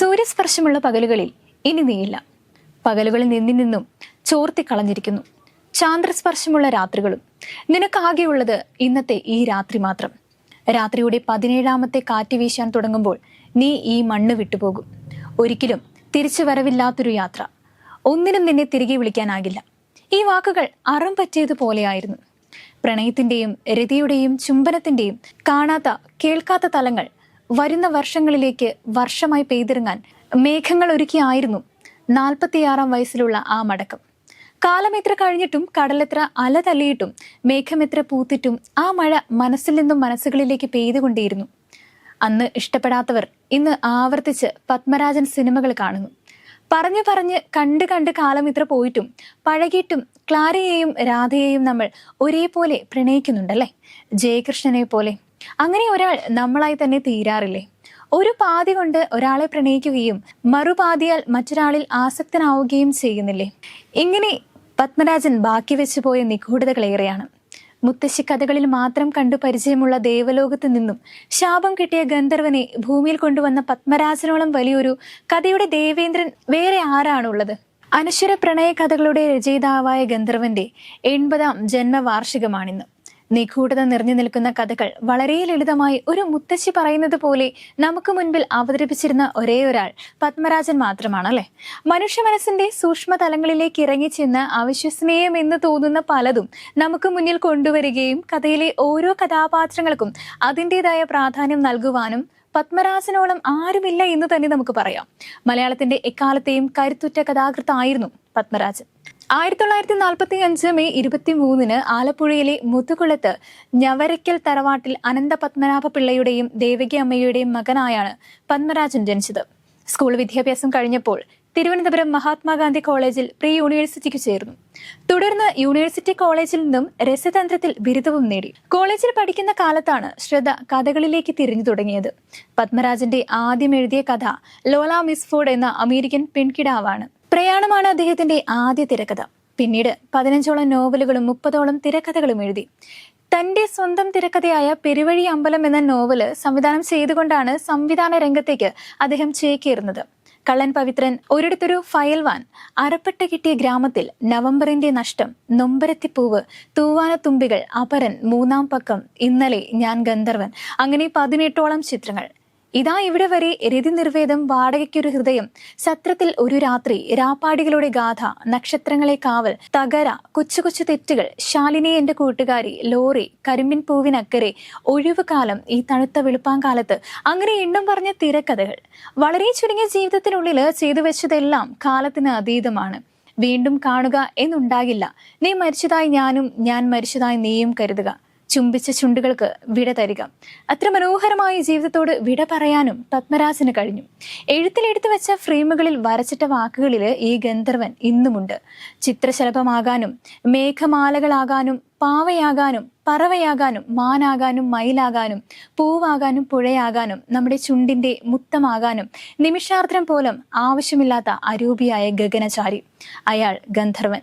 സൂര്യസ്പർശമുള്ള പകലുകളിൽ ഇനി നീയില്ല. പകലുകളിൽ നിന്നിൽ നിന്നും ചോർത്തിക്കളഞ്ഞിരിക്കുന്നു ചാന്ദ്രസ്പർശമുള്ള രാത്രികളും. നിനക്കാകെയുള്ളത് ഇന്നത്തെ ഈ രാത്രി മാത്രം. രാത്രിയുടെ പതിനേഴാമത്തെ കാറ്റ് വീശാൻ തുടങ്ങുമ്പോൾ നീ ഈ മണ്ണ് വിട്ടുപോകും. ഒരിക്കലും തിരിച്ചു വരവില്ലാത്തൊരു യാത്ര. ഒന്നിനും നിന്നെ തിരികെ വിളിക്കാനാകില്ല. ഈ വാക്കുകൾ അറം പറ്റിയതുപോലെയായിരുന്നു പ്രണയത്തിന്റെയും രതിയുടെയും ചുംബനത്തിന്റെയും കാണാത്ത കേൾക്കാത്ത തലങ്ങൾ വരുന്ന വർഷങ്ങളിലേക്ക് വർഷമായി പെയ്തിറങ്ങാൻ മേഘങ്ങൾ ഒരുക്കിയായിരുന്നു നാൽപ്പത്തിയാറാം വയസ്സിലുള്ള ആ മടക്കം. കാലമെത്ര കഴിഞ്ഞിട്ടും കടലെത്ര അല മേഘം മേഘമെത്ര പൂത്തിട്ടും ആ മഴ മനസ്സിൽ നിന്നും മനസ്സുകളിലേക്ക് പെയ്തുകൊണ്ടേയിരുന്നു. അന്ന് ഇഷ്ടപ്പെടാത്തവർ ഇന്ന് ആവർത്തിച്ച് പത്മരാജൻ സിനിമകൾ കാണുന്നു. പറഞ്ഞു പറഞ്ഞ് കണ്ട് കണ്ട് കാലം ഇത്ര പോയിട്ടും പഴകിയിട്ടും ക്ലാരയെയും രാധയെയും നമ്മൾ ഒരേപോലെ പ്രണയിക്കുന്നുണ്ടല്ലേ? ജയകൃഷ്ണനെ പോലെ അങ്ങനെ ഒരാൾ നമ്മളായി തന്നെ തീരാറില്ലേ? ഒരു പാതി കൊണ്ട് ഒരാളെ പ്രണയിക്കുകയും മറുപാതിയാൽ മറ്റൊരാളിൽ ആസക്തനാവുകയും ചെയ്യുന്നില്ലേ? ഇങ്ങനെ പത്മരാജൻ ബാക്കി വെച്ചു പോയ നിഗൂഢതകളേറെയാണ് മുത്തശ്ശി കഥകളിൽ മാത്രം കണ്ടു പരിചയമുള്ള ദേവലോകത്ത് നിന്നും ശാപം കിട്ടിയ ഗന്ധർവനെ ഭൂമിയിൽ കൊണ്ടുവന്ന പത്മരാജനോളം വലിയൊരു കഥയുടെ ദേവേന്ദ്രൻ വേറെ ആരാണുള്ളത്? അനശ്വര പ്രണയ കഥകളുടെ രചയിതാവായ ഗന്ധർവന്റെ എൺപതാം ജന്മവാർഷികമാണിന്ന്. നിഗൂഢത നിറഞ്ഞു നിൽക്കുന്ന കഥകൾ വളരെ ലളിതമായി ഒരു മുത്തശ്ശി പറയുന്നത് പോലെ നമുക്ക് മുൻപിൽ അവതരിപ്പിച്ചിരുന്ന ഒരേ ഒരാൾ പത്മരാജൻ മാത്രമാണ് അല്ലെ മനുഷ്യ മനസ്സിന്റെ സൂക്ഷ്മ തലങ്ങളിലേക്ക് ഇറങ്ങിച്ചെന്ന് അവിശ്വസനീയം എന്ന് തോന്നുന്ന പലതും നമുക്ക് മുന്നിൽ കൊണ്ടുവരികയും കഥയിലെ ഓരോ കഥാപാത്രങ്ങൾക്കും അതിന്റെതായ പ്രാധാന്യം നൽകുവാനും പത്മരാജനോളം ആരുമില്ല എന്ന് തന്നെ നമുക്ക് പറയാം. മലയാളത്തിന്റെ എക്കാലത്തെയും കരുത്തുറ്റ കഥാകൃത്തായിരുന്നു പത്മരാജൻ. ആയിരത്തി തൊള്ളായിരത്തി നാൽപ്പത്തി അഞ്ച് മെയ് ഇരുപത്തി മൂന്നിന് ആലപ്പുഴയിലെ മുത്തുകുളത്ത് ഞവരയ്ക്കൽ തറവാട്ടിൽ അനന്ത പത്മനാഭ പിള്ളയുടെയും ദേവകി അമ്മയുടെയും മകനായാണ് പത്മരാജൻ ജനിച്ചത്. സ്കൂൾ വിദ്യാഭ്യാസം കഴിഞ്ഞപ്പോൾ തിരുവനന്തപുരം മഹാത്മാഗാന്ധി കോളേജിൽ പ്രീ യൂണിവേഴ്സിറ്റിക്ക് ചേർന്നു. തുടർന്ന് യൂണിവേഴ്സിറ്റി കോളേജിൽ നിന്നും രസതന്ത്രത്തിൽ ബിരുദവും നേടി. കോളേജിൽ പഠിക്കുന്ന കാലത്താണ് ശ്രദ്ധ കഥകളിലേക്ക് തിരിഞ്ഞു തുടങ്ങിയത്. പത്മരാജന്റെ ആദ്യം എഴുതിയ കഥ ലോല മിസ്ഫോർഡ് എന്ന അമേരിക്കൻ പെൺകിടാവാണ്. പ്രയാണമാണ് അദ്ദേഹത്തിന്റെ ആദ്യ തിരക്കഥ. പിന്നീട് പതിനഞ്ചോളം നോവലുകളും മുപ്പതോളം തിരക്കഥകളും എഴുതി. തന്റെ സ്വന്തം തിരക്കഥയായ പെരുവഴി അമ്പലം എന്ന നോവൽ സംവിധാനം ചെയ്തുകൊണ്ടാണ് സംവിധാന രംഗത്തേക്ക് അദ്ദേഹം ചേക്കേറുന്നത്. കള്ളൻ പവിത്രൻ ഒരിടത്തൊരു ഫയൽവാൻ അരപ്പെട്ട കിട്ടിയ ഗ്രാമത്തിൽ നവംബറിന്റെ നഷ്ടം നൊമ്പരത്തിപ്പൂവ് തൂവാനത്തുമ്പികൾ അപരൻ മൂന്നാം പക്കം ഇന്നലെ ഞാൻ ഗന്ധർവൻ അങ്ങനെ പതിനെട്ടോളം ചിത്രങ്ങൾ. ഇതാ ഇവിടെ വരെ രതി നിർവേദം വാടകയ്ക്കൊരു ഹൃദയം സത്രത്തിൽ ഒരു രാത്രി രാപ്പാടികളുടെ ഗാഥ നക്ഷത്രങ്ങളെ കാവൽ തകര കൊച്ചു കൊച്ചു തെറ്റുകൾ ശാലിനി എന്റെ കൂട്ടുകാരി ലോറി കരിമ്പിൻ പൂവിനക്കരെ ഒഴിവുകാലം ഈ തണുത്ത വെളുപ്പാങ്കാലത്ത് അങ്ങനെ എണ്ണം പറഞ്ഞ തിരക്കഥകൾ. വളരെ ചുരുങ്ങിയ ജീവിതത്തിനുള്ളിൽ ചെയ്തു വെച്ചതെല്ലാം കാലത്തിന് അതീതമാണ്. വീണ്ടും കാണുക എന്നുണ്ടാകില്ല. നീ മരിച്ചതായി ഞാനും ഞാൻ മരിച്ചതായി നീയും കരുതുക. ചുംബിച്ച ചുണ്ടുകൾക്ക് വിട തരിക. അത്ര മനോഹരമായ ജീവിതത്തോട് വിട പറയാനും പത്മരാജന് കഴിഞ്ഞു. എഴുത്തിലെടുത്തു വെച്ച ഫ്രെയിമുകളിൽ വരച്ചിട്ട വാക്കുകളിൽ ഈ ഗന്ധർവൻ ഇന്നുമുണ്ട്. ചിത്രശലഭമാകാനും മേഘമാലകളാകാനും പാവയാകാനും പറവയാകാനും മാനാകാനും മയിലാകാനും പൂവാകാനും പുഴയാകാനും നമ്മുടെ ചുണ്ടിന്റെ മുത്തമാകാനും നിമിഷാർദ്രം പോലും ആവശ്യമില്ലാത്ത അരൂപിയായ ഗഗനചാരി. അയാൾ ഗന്ധർവൻ.